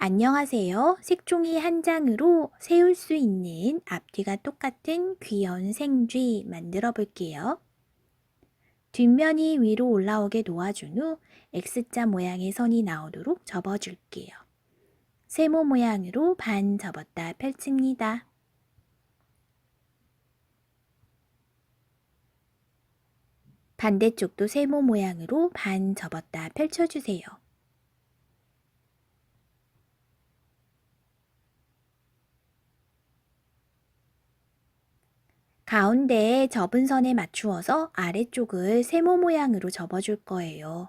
안녕하세요. 색종이 한 장으로 세울 수 있는 앞뒤가 똑같은 귀여운 생쥐 만들어 볼게요. 뒷면이 위로 올라오게 놓아준 후 X자 모양의 선이 나오도록 접어줄게요. 세모 모양으로 반 접었다 펼칩니다. 반대쪽도 세모 모양으로 반 접었다 펼쳐주세요. 가운데에 접은 선에 맞추어서 아래쪽을 세모 모양으로 접어줄 거예요.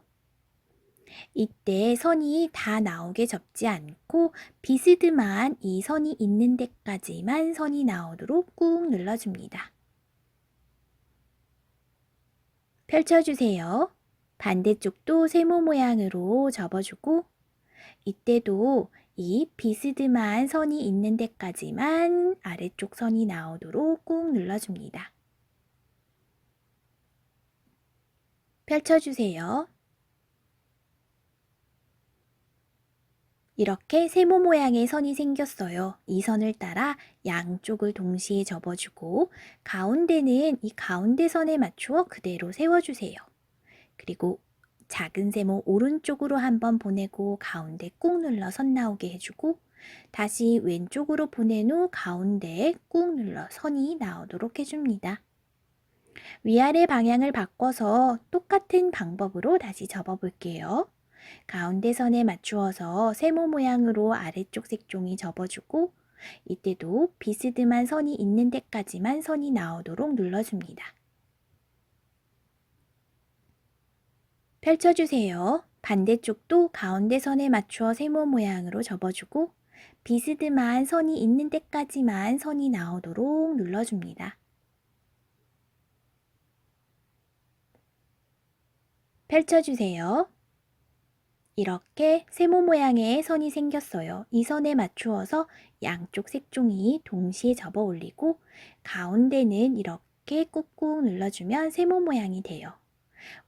이때 선이 다 나오게 접지 않고 비스듬한 이 선이 있는 데까지만 선이 나오도록 꾹 눌러줍니다. 펼쳐주세요. 반대쪽도 세모 모양으로 접어주고 이때도 이 비스듬한 선이 있는 데까지만 아래쪽 선이 나오도록 꾹 눌러줍니다. 펼쳐주세요. 이렇게 세모 모양의 선이 생겼어요. 이 선을 따라 양쪽을 동시에 접어주고 가운데는 이 가운데 선에 맞추어 그대로 세워주세요. 그리고 작은 세모 오른쪽으로 한번 보내고 가운데 꾹 눌러 선 나오게 해주고 다시 왼쪽으로 보낸 후 가운데에 꾹 눌러 선이 나오도록 해줍니다. 위아래 방향을 바꿔서 똑같은 방법으로 다시 접어 볼게요. 가운데 선에 맞추어서 세모 모양으로 아래쪽 색종이 접어주고 이때도 비스듬한 선이 있는 데까지만 선이 나오도록 눌러줍니다. 펼쳐주세요. 반대쪽도 가운데 선에 맞추어 세모 모양으로 접어주고 비스듬한 선이 있는 데까지만 선이 나오도록 눌러줍니다. 펼쳐주세요. 이렇게 세모 모양의 선이 생겼어요. 이 선에 맞추어서 양쪽 색종이 동시에 접어 올리고 가운데는 이렇게 꾹꾹 눌러주면 세모 모양이 돼요.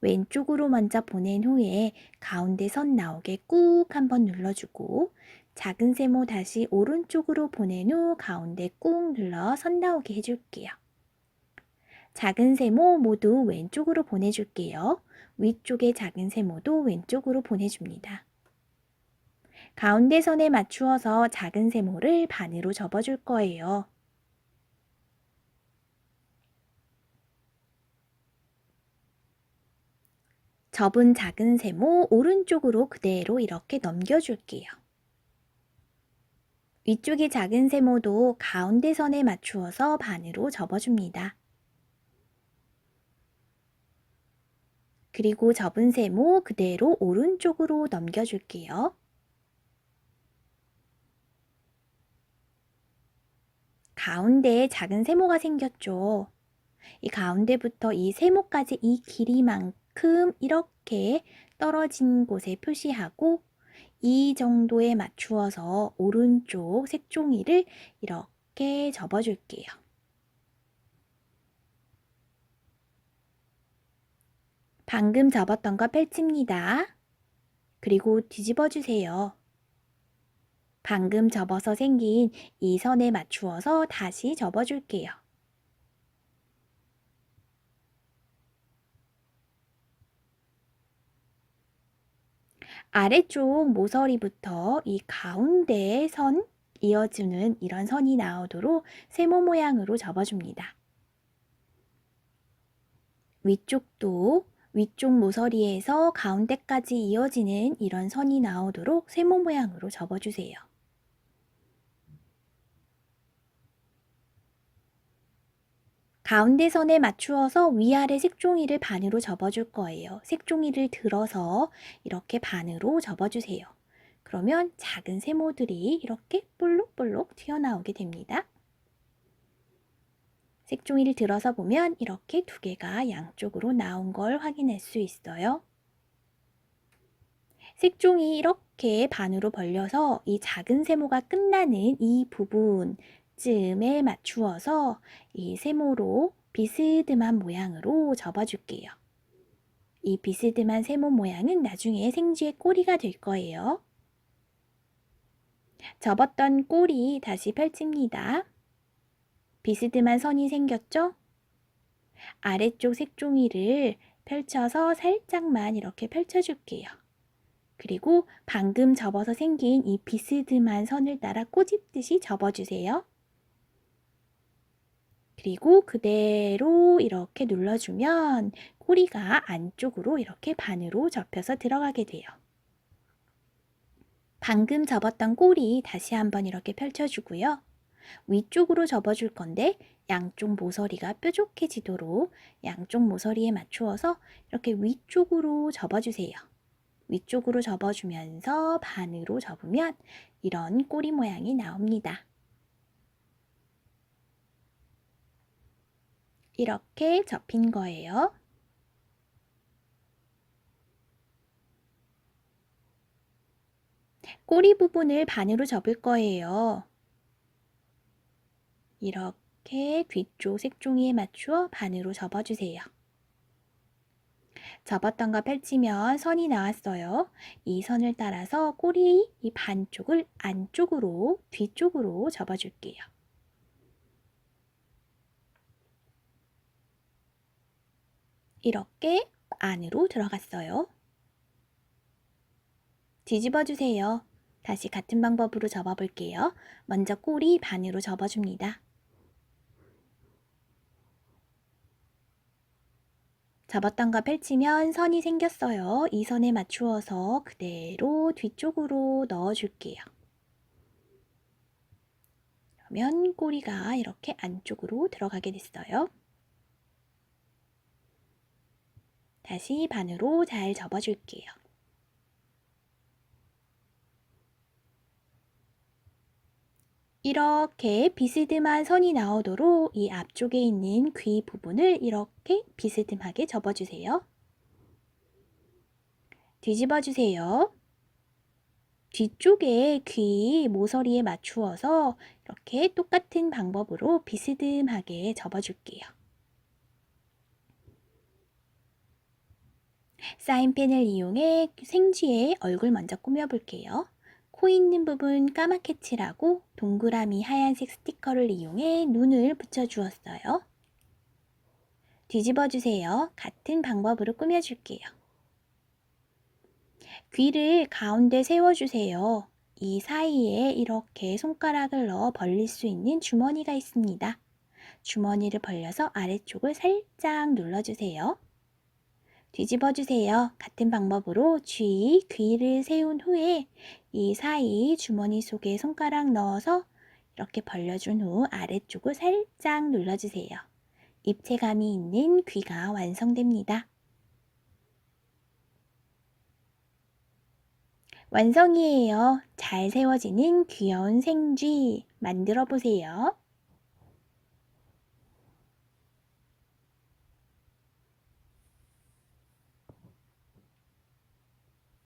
왼쪽으로 먼저 보낸 후에 가운데 선 나오게 꾹 한번 눌러주고 작은 세모 다시 오른쪽으로 보낸 후 가운데 꾹 눌러 선 나오게 해줄게요. 작은 세모 모두 왼쪽으로 보내줄게요. 위쪽의 작은 세모도 왼쪽으로 보내줍니다. 가운데 선에 맞추어서 작은 세모를 반으로 접어줄 거예요. 접은 작은 세모 오른쪽으로 그대로 이렇게 넘겨줄게요. 위쪽의 작은 세모도 가운데 선에 맞추어서 반으로 접어줍니다. 그리고 접은 세모 그대로 오른쪽으로 넘겨줄게요. 가운데에 작은 세모가 생겼죠. 이 가운데부터 이 세모까지 이 길이만큼 이렇게 떨어진 곳에 표시하고 이 정도에 맞추어서 오른쪽 색종이를 이렇게 접어줄게요. 방금 접었던 거 펼칩니다. 그리고 뒤집어 주세요. 방금 접어서 생긴 이 선에 맞추어서 다시 접어줄게요. 아래쪽 모서리부터 이 가운데에 선 이어주는 이런 선이 나오도록 세모 모양으로 접어줍니다. 위쪽도 위쪽 모서리에서 가운데까지 이어지는 이런 선이 나오도록 세모 모양으로 접어주세요. 가운데 선에 맞추어서 위아래 색종이를 반으로 접어줄 거예요. 색종이를 들어서 이렇게 반으로 접어주세요. 그러면 작은 세모들이 이렇게 볼록볼록 튀어나오게 됩니다. 색종이를 들어서 보면 이렇게 두 개가 양쪽으로 나온 걸 확인할 수 있어요. 색종이 이렇게 반으로 벌려서 이 작은 세모가 끝나는 이 부분 쯤에 맞추어서 이 세모로 비스듬한 모양으로 접어줄게요. 이 비스듬한 세모 모양은 나중에 생쥐의 꼬리가 될 거예요. 접었던 꼬리 다시 펼칩니다. 비스듬한 선이 생겼죠? 아래쪽 색종이를 펼쳐서 살짝만 이렇게 펼쳐줄게요. 그리고 방금 접어서 생긴 이 비스듬한 선을 따라 꼬집듯이 접어주세요. 그리고 그대로 이렇게 눌러주면 꼬리가 안쪽으로 이렇게 반으로 접혀서 들어가게 돼요. 방금 접었던 꼬리 다시 한번 이렇게 펼쳐주고요. 위쪽으로 접어줄 건데 양쪽 모서리가 뾰족해지도록 양쪽 모서리에 맞추어서 이렇게 위쪽으로 접어주세요. 위쪽으로 접어주면서 반으로 접으면 이런 꼬리 모양이 나옵니다. 이렇게 접힌 거예요. 꼬리 부분을 반으로 접을 거예요. 이렇게 뒤쪽 색종이에 맞추어 반으로 접어주세요. 접었던 거 펼치면 선이 나왔어요. 이 선을 따라서 꼬리 이 반쪽을 안쪽으로 뒤쪽으로 접어줄게요. 이렇게 안으로 들어갔어요. 뒤집어 주세요. 다시 같은 방법으로 접어 볼게요. 먼저 꼬리 반으로 접어 줍니다. 접었던 거 펼치면 선이 생겼어요. 이 선에 맞추어서 그대로 뒤쪽으로 넣어줄게요. 그러면 꼬리가 이렇게 안쪽으로 들어가게 됐어요. 다시 반으로 잘 접어줄게요. 이렇게 비스듬한 선이 나오도록 이 앞쪽에 있는 귀 부분을 이렇게 비스듬하게 접어주세요. 뒤집어 주세요. 뒤쪽에 귀 모서리에 맞추어서 이렇게 똑같은 방법으로 비스듬하게 접어줄게요. 사인펜을 이용해 생쥐의 얼굴 먼저 꾸며볼게요. 코 있는 부분 까맣게 칠하고 동그라미 하얀색 스티커를 이용해 눈을 붙여주었어요. 뒤집어 주세요. 같은 방법으로 꾸며줄게요. 귀를 가운데 세워주세요. 이 사이에 이렇게 손가락을 넣어 벌릴 수 있는 주머니가 있습니다. 주머니를 벌려서 아래쪽을 살짝 눌러주세요. 뒤집어 주세요. 같은 방법으로 쥐, 귀를 세운 후에 이 사이 주머니 속에 손가락 넣어서 이렇게 벌려준 후 아래쪽을 살짝 눌러주세요. 입체감이 있는 귀가 완성됩니다. 완성이에요. 잘 세워지는 귀여운 생쥐 만들어 보세요.